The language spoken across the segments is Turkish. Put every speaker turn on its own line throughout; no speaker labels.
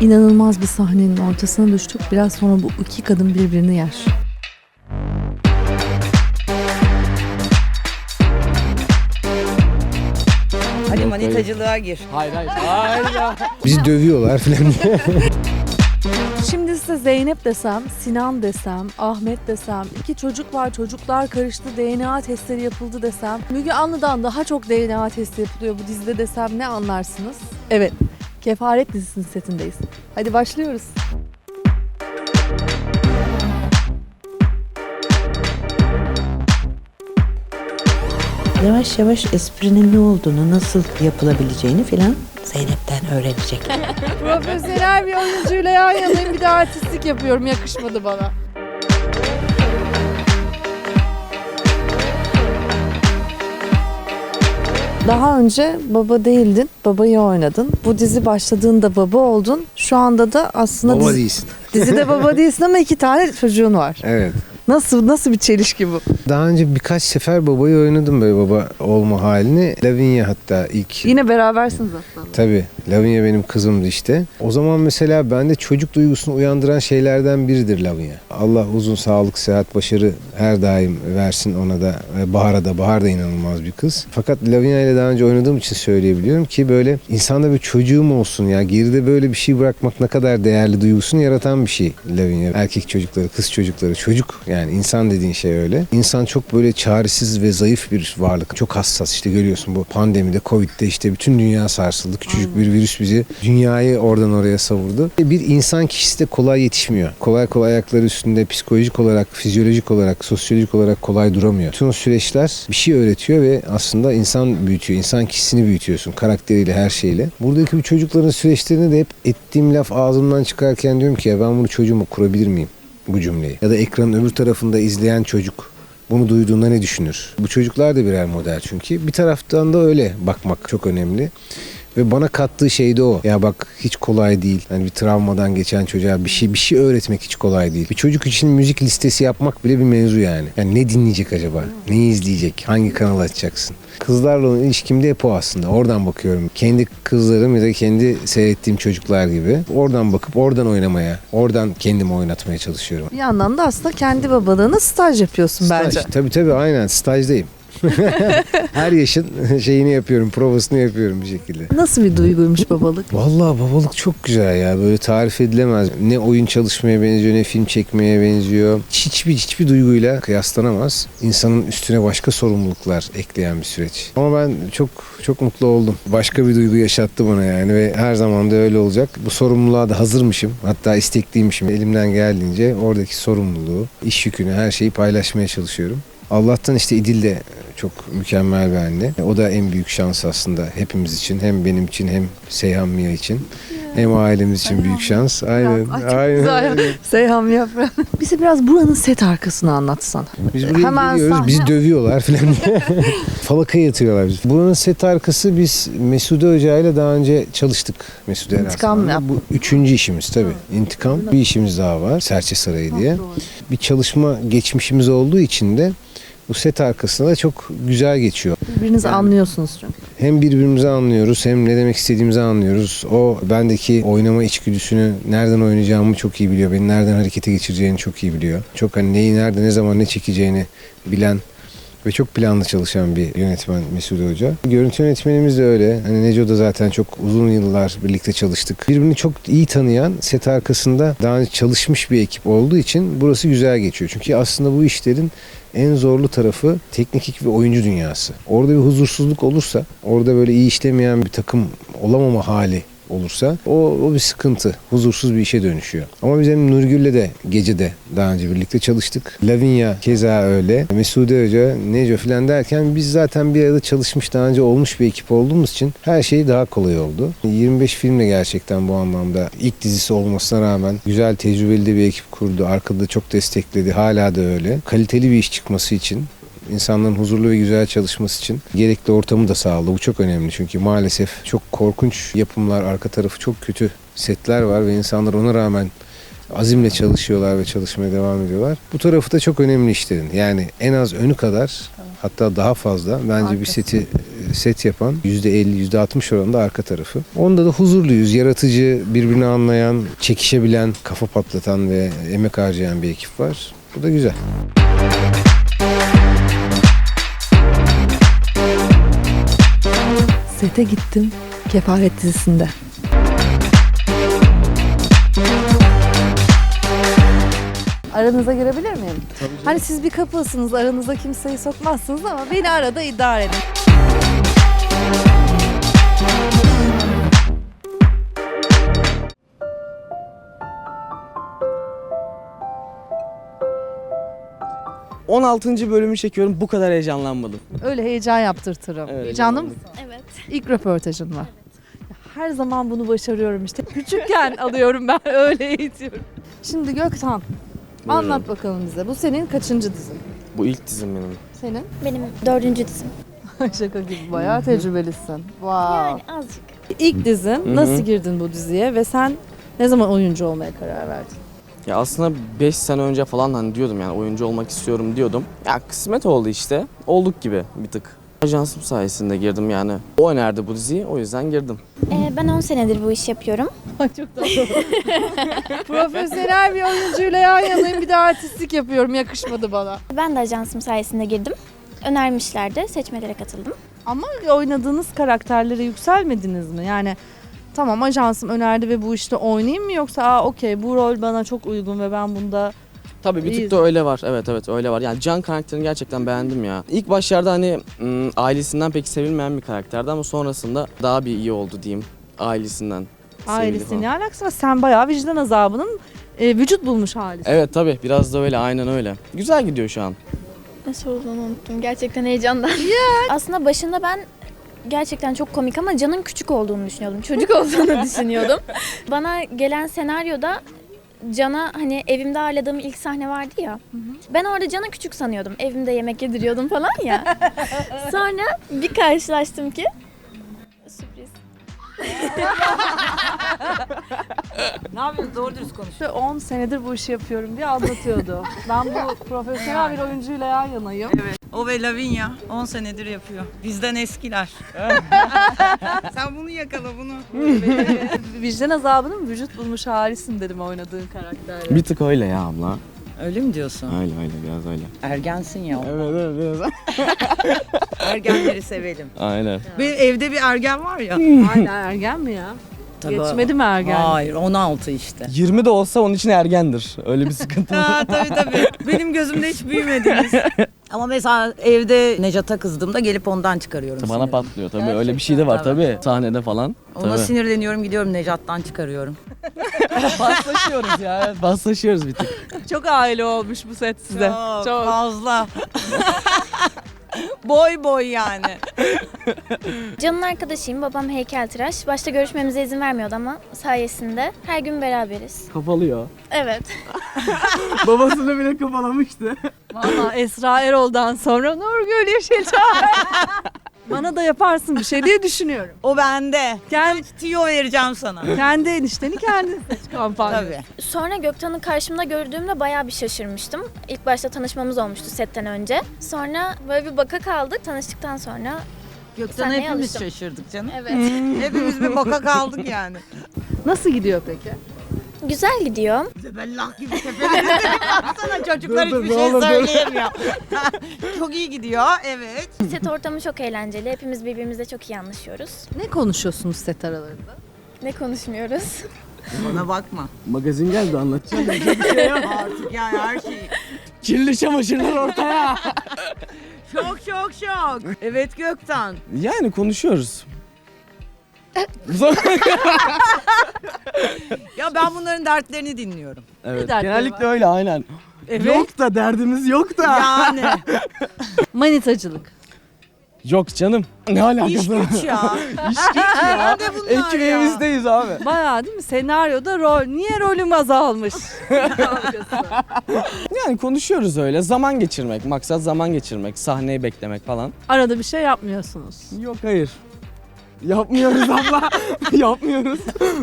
İnanılmaz bir sahnenin ortasına düştük. Biraz sonra bu iki kadın birbirini yer.
Hadi manitacılığa gir.
Hayır hayır. Hayır.
Bizi dövüyorlar falan diye.
Şimdi size Zeynep desem, Sinan desem, Ahmet desem, iki çocuk var çocuklar karıştı DNA testleri yapıldı desem, Müge Anlı'dan daha çok DNA testi yapılıyor bu dizide desem ne anlarsınız? Evet, Kefaret dizisinin setindeyiz. Hadi başlıyoruz.
Yavaş yavaş esprinin ne olduğunu, nasıl yapılabileceğini filan Zeynep'ten öğrenecek.
Profesyonel bir oyuncuyla yan yanayım bir de artistlik yapıyorum yakışmadı bana. Daha önce baba değildin, babayı oynadın. Bu dizi başladığında baba oldun. Şu anda da aslında
Baba
dizi-
değilsin.
dizide baba değilsin ama iki tane çocuğun var.
Evet.
Nasıl nasıl bir çelişki bu?
Daha önce birkaç sefer babayı oynadım böyle baba olma halini. Lavinia hatta ilk.
Yine berabersiniz aslında.
Tabii. Lavinia benim kızımdı işte. O zaman mesela bende çocuk duygusunu uyandıran şeylerden biridir Lavinia. Allah uzun sağlık, sıhhat, başarı her daim versin ona da. Bahar'a da. Bahar da inanılmaz bir kız. Fakat Lavinia ile daha önce oynadığım için söyleyebiliyorum ki böyle insanda bir çocuğum olsun ya. Geride böyle bir şey bırakmak ne kadar değerli duygusunu yaratan bir şey Lavinia. Erkek çocukları, kız çocukları, çocuk yani insan dediğin şey öyle. İnsan çok böyle çaresiz ve zayıf bir varlık. Çok hassas işte görüyorsun bu pandemide, Covid'de işte bütün dünya sarsıldı. Küçücük bir virüs bizi dünyayı oradan oraya savurdu. Bir insan kişisi de kolay yetişmiyor. Kolay kolay ayakları üstünde psikolojik olarak, fizyolojik olarak, sosyolojik olarak kolay duramıyor. Bütün süreçler bir şey öğretiyor ve aslında insan büyütüyor. İnsan kişisini büyütüyorsun karakteriyle, her şeyle. Buradaki bu çocukların süreçlerini de hep ettiğim laf ağzımdan çıkarken diyorum ki ya ben bunu çocuğuma kurabilir miyim? bu cümleyi. Ya da ekranın öbür tarafında izleyen çocuk bunu duyduğunda ne düşünür? Bu çocuklar da birer model çünkü. Bir taraftan da öyle bakmak çok önemli. Ve bana kattığı şey de o. Ya bak hiç kolay değil. Hani bir travmadan geçen çocuğa bir şey bir şey öğretmek hiç kolay değil. Bir çocuk için müzik listesi yapmak bile bir mevzu yani. Yani ne dinleyecek acaba? Neyi izleyecek? Hangi kanal açacaksın? Kızlarla olan ilişkim de hep o aslında. Oradan bakıyorum. Kendi kızlarım ya da kendi seyrettiğim çocuklar gibi. Oradan bakıp oradan oynamaya, oradan kendimi oynatmaya çalışıyorum.
Bir yandan da aslında kendi babalığına staj yapıyorsun
Staj.
bence.
Tabii tabii aynen stajdayım. Her yaşın şeyini yapıyorum, provasını yapıyorum bir şekilde.
Nasıl bir duyguymuş babalık?
Vallahi babalık çok güzel ya. Böyle tarif edilemez. Ne oyun çalışmaya benziyor, ne film çekmeye benziyor. Hiçbir hiçbir duyguyla kıyaslanamaz. İnsanın üstüne başka sorumluluklar ekleyen bir süreç. Ama ben çok çok mutlu oldum. Başka bir duygu yaşattı bana yani ve her zaman da öyle olacak. Bu sorumluluğa da hazırmışım. Hatta istekliymişim. Elimden geldiğince oradaki sorumluluğu, iş yükünü, her şeyi paylaşmaya çalışıyorum. Allah'tan işte İdil de çok mükemmel bir anne. O da en büyük şans aslında hepimiz için. Hem benim için hem Seyhan Mia için. Hem ailemiz için büyük şans. Aynen.
Ay, çok
aynen.
güzel. Seyhan yapra. Bize biraz buranın set arkasını anlatsana.
Biz buraya
Hemen
geliyoruz,
sahne-
bizi dövüyorlar falan diye. Falaka yatıyorlar biz. Buranın set arkası biz Mesude Hoca ile daha önce çalıştık. Mesude
İntikam mı
Eraslan'la. Bu üçüncü işimiz tabii. İntikam. Bir işimiz daha var. Serçe Sarayı diye. Bir çalışma geçmişimiz olduğu için de bu set arkasında da çok güzel geçiyor.
Birbirinizi anlıyorsunuz çünkü.
Hem birbirimizi anlıyoruz hem ne demek istediğimizi anlıyoruz. O bendeki oynama içgüdüsünü nereden oynayacağımı çok iyi biliyor. Beni nereden harekete geçireceğini çok iyi biliyor. Çok hani neyi nerede ne zaman ne çekeceğini bilen ve çok planlı çalışan bir yönetmen Mesut Hoca. Görüntü yönetmenimiz de öyle. Hani Neco da zaten çok uzun yıllar birlikte çalıştık. Birbirini çok iyi tanıyan, set arkasında daha önce çalışmış bir ekip olduğu için burası güzel geçiyor. Çünkü aslında bu işlerin en zorlu tarafı teknik ve oyuncu dünyası. Orada bir huzursuzluk olursa, orada böyle iyi işlemeyen bir takım olamama hali olursa o, o bir sıkıntı. Huzursuz bir işe dönüşüyor. Ama biz hem Nurgül'le de gecede daha önce birlikte çalıştık. Lavinia keza öyle. Mesude Hoca, Neco falan derken biz zaten bir arada çalışmış daha önce olmuş bir ekip olduğumuz için her şey daha kolay oldu. 25 filmle gerçekten bu anlamda ilk dizisi olmasına rağmen güzel tecrübeli de bir ekip kurdu. Arkada çok destekledi. Hala da öyle. Kaliteli bir iş çıkması için insanların huzurlu ve güzel çalışması için gerekli ortamı da sağladı. Bu çok önemli çünkü maalesef çok korkunç yapımlar, arka tarafı çok kötü setler var ve insanlar ona rağmen azimle çalışıyorlar ve çalışmaya devam ediyorlar. Bu tarafı da çok önemli işlerin. Yani en az önü kadar hatta daha fazla bence bir seti set yapan %50, %60 oranında arka tarafı. Onda da huzurluyuz. Yaratıcı, birbirini anlayan, çekişebilen, kafa patlatan ve emek harcayan bir ekip var. Bu da güzel.
Sete gittim. Kefaret dizisinde. Aranıza girebilir miyim? Hani siz bir kapısınız, aranıza kimseyi sokmazsınız ama beni arada idare edin.
Hı. 16. bölümü çekiyorum bu kadar heyecanlanmadım.
Öyle heyecan yaptırtırım.
Evet,
Heyecanlı mısın?
Evet.
İlk röportajın mı? Her zaman bunu başarıyorum işte. Küçükken alıyorum ben öyle eğitiyorum. Şimdi Gökhan anlat bakalım bize. Bu senin kaçıncı dizin?
Bu ilk dizim benim.
Senin?
Benim dördüncü dizim.
Şaka gibi bayağı tecrübelisin. Wow.
Yani azıcık.
İlk dizin nasıl girdin bu diziye ve sen ne zaman oyuncu olmaya karar verdin?
Ya aslında 5 sene önce falan hani diyordum yani oyuncu olmak istiyorum diyordum. Ya kısmet oldu işte. Olduk gibi bir tık. Ajansım sayesinde girdim yani. O önerdi bu diziyi o yüzden girdim.
Ee, ben 10 senedir bu işi yapıyorum.
Çok tatlı. Profesyonel bir oyuncuyla yan yanayım bir de artistlik yapıyorum yakışmadı bana.
Ben de ajansım sayesinde girdim. Önermişlerdi. Seçmelere katıldım.
Ama oynadığınız karakterlere yükselmediniz mi? Yani tamam ajansım önerdi ve bu işte oynayayım mı yoksa aa okey bu rol bana çok uygun ve ben bunda
Tabii bir tık da öyle var. Evet evet öyle var. Yani Can karakterini gerçekten beğendim ya. İlk başlarda hani ım, ailesinden pek sevilmeyen bir karakterdi ama sonrasında daha bir iyi oldu diyeyim. Ailesinden.
ailesi ne alakası var? Sen bayağı vicdan azabının e, vücut bulmuş halisin.
Evet tabii biraz da öyle aynen öyle. Güzel gidiyor şu an.
Nasıl olduğunu unuttum. Gerçekten heyecandan. Aslında başında ben gerçekten çok komik ama Can'ın küçük olduğunu düşünüyordum. Çocuk olduğunu düşünüyordum. Bana gelen senaryoda Can'a hani evimde ağırladığım ilk sahne vardı ya. Ben orada Can'ı küçük sanıyordum. Evimde yemek yediriyordum falan ya. Sonra bir karşılaştım ki sürpriz.
Ne yapıyorsun? Doğru dürüst konuş.
İşte 10 senedir bu işi yapıyorum diye anlatıyordu. ben bu profesyonel bir oyuncuyla yan yanayım.
Evet. O ve Lavinia 10 senedir yapıyor. Bizden eskiler. Sen bunu yakala bunu.
Vicdan azabının vücut bulmuş halisin dedim oynadığın karakterle.
Bir tık öyle ya abla.
Öyle mi diyorsun?
Öyle öyle biraz öyle.
Ergensin ya.
Evet evet biraz.
Ergenleri sevelim.
Aynen.
Benim evde bir ergen var ya.
Hala ergen mi ya?
Tabii.
Geçmedi mi ergen?
Hayır 16 işte.
20 de olsa onun için ergendir. Öyle bir sıkıntı.
Ha, tabii tabii. Benim gözümde hiç büyümediniz. Ama mesela evde Necat'a kızdığımda gelip ondan çıkarıyorum.
Bana
sinirimi.
patlıyor tabii. Öyle bir şey de var
Tabii.
Sahnede falan.
Ona
Tabii.
sinirleniyorum gidiyorum Necat'tan çıkarıyorum.
Paslaşıyoruz ya. Evet, paslaşıyoruz bir tık.
Çok aile olmuş bu set size.
Çok, fazla. boy boy yani.
Can'ın arkadaşıyım. Babam heykeltıraş. Başta görüşmemize izin vermiyordu ama sayesinde her gün beraberiz.
Kapalıyor.
Evet.
Babasını bile kapalamıştı.
Valla Esra Erol'dan sonra Nurgül Yeşilçay. Bana da yaparsın bir şey diye düşünüyorum.
O bende.
Kendi,
Tiyo vereceğim sana.
kendi enişteni kendin seç kampanya.
Tabii.
Sonra Gökhan'ı karşımda gördüğümde bayağı bir şaşırmıştım. İlk başta tanışmamız olmuştu setten önce. Sonra böyle bir baka kaldık. Tanıştıktan sonra
Gökten
Sahneye
hepimiz
alıştım.
şaşırdık canım.
evet.
Hepimiz bir boka kaldık yani.
Nasıl gidiyor peki?
Güzel gidiyor.
Zebellah gibi tepelerini baksana çocuklar hiçbir şey söyleyemiyor. çok iyi gidiyor evet.
Set ortamı çok eğlenceli. Hepimiz birbirimizle çok iyi anlaşıyoruz.
Ne konuşuyorsunuz set aralarında?
Ne konuşmuyoruz?
Bana bakma.
Magazin geldi anlatacağım.
Artık yani her şeyi.
Kirli çamaşırlar ortaya.
Şok şok şok. Evet Gökten.
Yani konuşuyoruz.
Ya ben bunların dertlerini dinliyorum.
evet.
dertleri
Genellikle öyle aynen.
Evet.
Yok da derdimiz yok da.
Yani.
Manitacılık.
Yok canım. Ne alakası
İş
var?
güç ya.
İş güç ya.
Ne bunlar ya?
Ekmeğimizdeyiz abi.
Bayağı değil mi? Senaryoda rol. Niye rolüm azalmış?
Yani konuşuyoruz öyle. Zaman geçirmek. Maksat zaman geçirmek. Sahneyi beklemek falan.
Arada bir şey yapmıyorsunuz.
Yok hayır. Yapmıyoruz abla. Yapmıyoruz.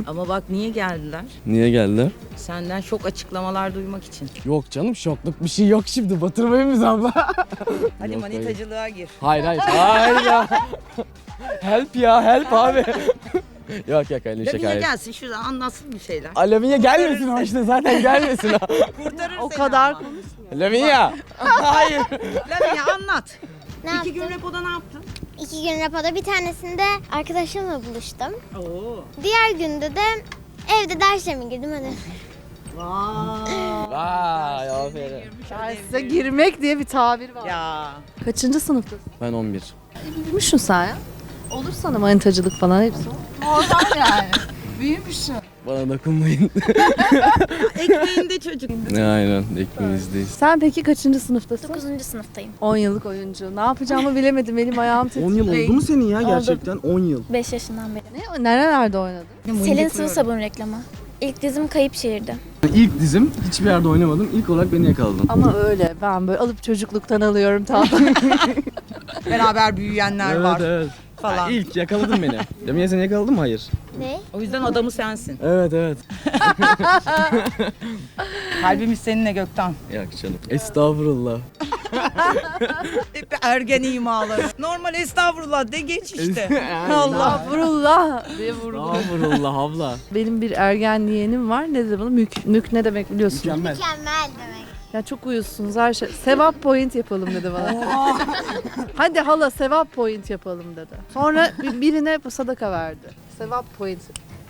Ama bak niye geldiler?
Niye geldi?
Senden şok açıklamalar duymak için.
Yok canım şokluk bir şey yok şimdi. Batırmayın bizi abla.
Hadi
Yok,
manitacılığa gir.
Hayır hayır. Hayır ya. help ya help abi. yok yok öyle bir şey
Lavinia
hayır.
gelsin şuradan anlatsın bir şeyler.
Lavinia gelmesin o işte zaten gelmesin ha.
Kurtarır
O
seni
kadar
ama.
Lavinia. Hayır.
Lavinia anlat.
Ne
İki
yaptın?
gün repoda ne yaptın?
İki gün rapoda bir tanesinde arkadaşımla buluştum.
Oo.
Diğer günde de evde derslerime girdim hadi.
Vay.
Vay aferin.
Derse girmek diye bir tabir var.
Ya.
Kaçıncı sınıftasın?
Ben 11.
Büyümüşsün sen ya. Olur sana manitacılık falan hepsi. Normal yani. Büyümüşsün.
Bana dokunmayın.
Ekmeğinde çocuk.
Aynen ekmeğimizdeyiz.
Sen peki kaçıncı sınıftasın?
9. sınıftayım.
10 yıllık oyuncu. Ne yapacağımı bilemedim. Elim ayağım titriyor.
10 yıl oldu mu senin ya gerçekten? 10 yıl.
5 yaşından beri.
Ne? Nerelerde oynadın?
Selin sıvı sabun reklamı. İlk dizim Kayıp Şehir'di.
İlk dizim hiçbir yerde oynamadım. İlk olarak beni yakaladın.
Ama öyle. Ben böyle alıp çocukluktan alıyorum tam.
Beraber büyüyenler var
evet.
falan.
Ha, ilk yakaladın beni. Demin seni yakaladın mı? Hayır.
Ne?
O yüzden adamı sensin.
Evet evet.
Kalbimiz seninle Gökten.
Yok canım. Estağfurullah.
Hep ergen imaları. Normal estağfurullah de geç işte. Allah.
Estağfurullah diye vurdum.
Estağfurullah abla.
Benim bir ergen yeğenim var. Ne bunu mük. Mük ne demek biliyorsun?
Mükemmel.
Mükemmel demek.
Ya çok uyusunuz her şey. Sevap point yapalım dedi bana. Hadi hala sevap point yapalım dedi. Sonra bir- birine sadaka verdi. Sevap point.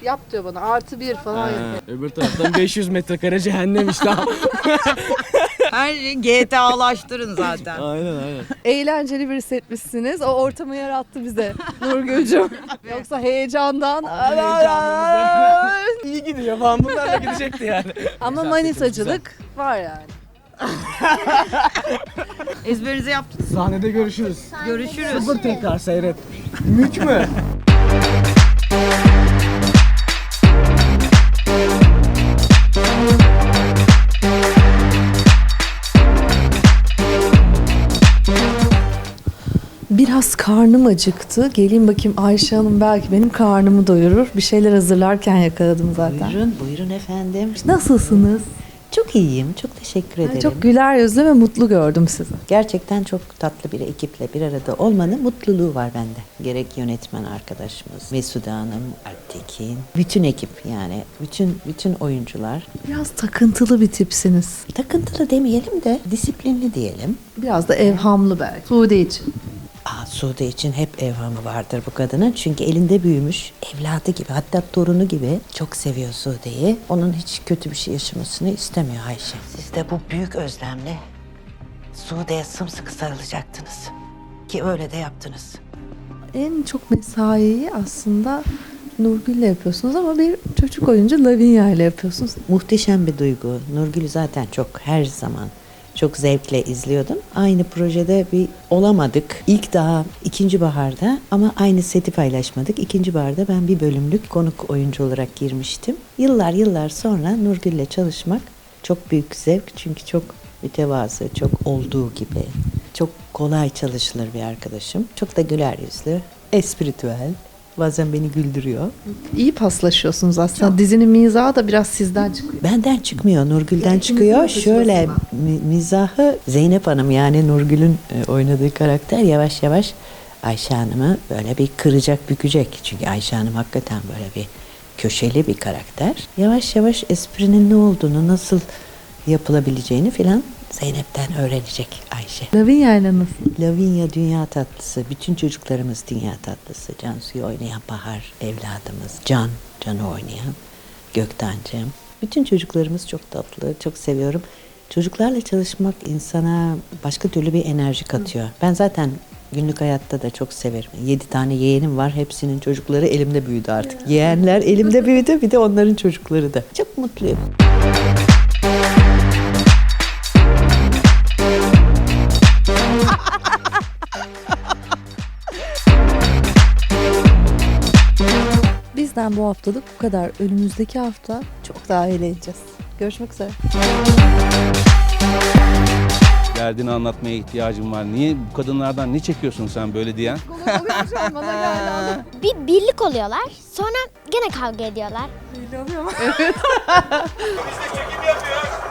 Yap diyor bana artı bir falan yapıyor.
Öbür taraftan 500 metrekare cehennem işte.
Her şeyi GTA'laştırın zaten.
aynen aynen.
Eğlenceli bir setmişsiniz. O ortamı yarattı bize Nurgül'cüm. Yoksa heyecandan.
İyi gidiyor falan bunlarla gidecekti yani.
Ama manitacılık var yani.
Ezberinizi yaptınız.
Sahnede görüşürüz.
Görüşürüz.
Sıfır tekrar seyret. Mük mü?
Biraz karnım acıktı. Geleyim bakayım Ayşe Hanım belki benim karnımı doyurur. Bir şeyler hazırlarken yakaladım zaten.
Buyurun, buyurun efendim.
Nasılsınız?
Çok iyiyim, çok teşekkür ederim.
Çok güler yüzlü ve mutlu gördüm sizi.
Gerçekten çok tatlı bir ekiple bir arada olmanın mutluluğu var bende. Gerek yönetmen arkadaşımız, Mesude Hanım, Alptekin, bütün ekip yani, bütün bütün oyuncular.
Biraz takıntılı bir tipsiniz.
Takıntılı demeyelim de disiplinli diyelim.
Biraz da evhamlı belki. Sude için.
Sude için hep evhamı vardır bu kadının. Çünkü elinde büyümüş, evladı gibi hatta torunu gibi çok seviyor Sude'yi. Onun hiç kötü bir şey yaşamasını istemiyor Ayşe. Siz de bu büyük özlemle Sude'ye sımsıkı sarılacaktınız. Ki öyle de yaptınız.
En çok mesaiyi aslında Nurgül'le yapıyorsunuz ama bir çocuk oyuncu Lavinia ile yapıyorsunuz.
Muhteşem bir duygu. Nurgül'ü zaten çok her zaman çok zevkle izliyordum. Aynı projede bir olamadık. İlk daha ikinci baharda ama aynı seti paylaşmadık. İkinci baharda ben bir bölümlük konuk oyuncu olarak girmiştim. Yıllar yıllar sonra Nurgül'le çalışmak çok büyük zevk. Çünkü çok mütevazı, çok olduğu gibi. Çok kolay çalışılır bir arkadaşım. Çok da güler yüzlü, espritüel. Bazen beni güldürüyor.
İyi paslaşıyorsunuz aslında. Dizinin mizahı da biraz sizden çıkıyor.
Benden çıkmıyor, Nurgül'den
Yani
çıkıyor. Şöyle mi- mizahı Zeynep Hanım yani Nurgül'ün e, oynadığı karakter yavaş yavaş Ayşe Hanım'ı böyle bir kıracak, bükecek. Çünkü Ayşe Hanım hakikaten böyle bir köşeli bir karakter. Yavaş yavaş esprinin ne olduğunu, nasıl yapılabileceğini filan Zeynep'ten öğrenecek Ayşe.
Lavinia ile nasıl?
Lavinia dünya tatlısı. Bütün çocuklarımız dünya tatlısı. Cansu'yu oynayan Bahar evladımız. Can, Can'ı oynayan Gökten'cim. Bütün çocuklarımız çok tatlı. Çok seviyorum. Çocuklarla çalışmak insana başka türlü bir enerji katıyor. Ben zaten günlük hayatta da çok severim. Yedi tane yeğenim var. Hepsinin çocukları elimde büyüdü artık. Yeğenler elimde büyüdü. Bir de onların çocukları da. Çok mutluyum.
Bizden bu haftalık bu kadar. Önümüzdeki hafta çok daha eğleneceğiz. Görüşmek üzere.
derdini anlatmaya ihtiyacın var. Niye bu kadınlardan ne çekiyorsun sen böyle diyen?
Bir birlik oluyorlar. Sonra gene kavga ediyorlar.
Belli oluyor mu?
Çekim yapıyor.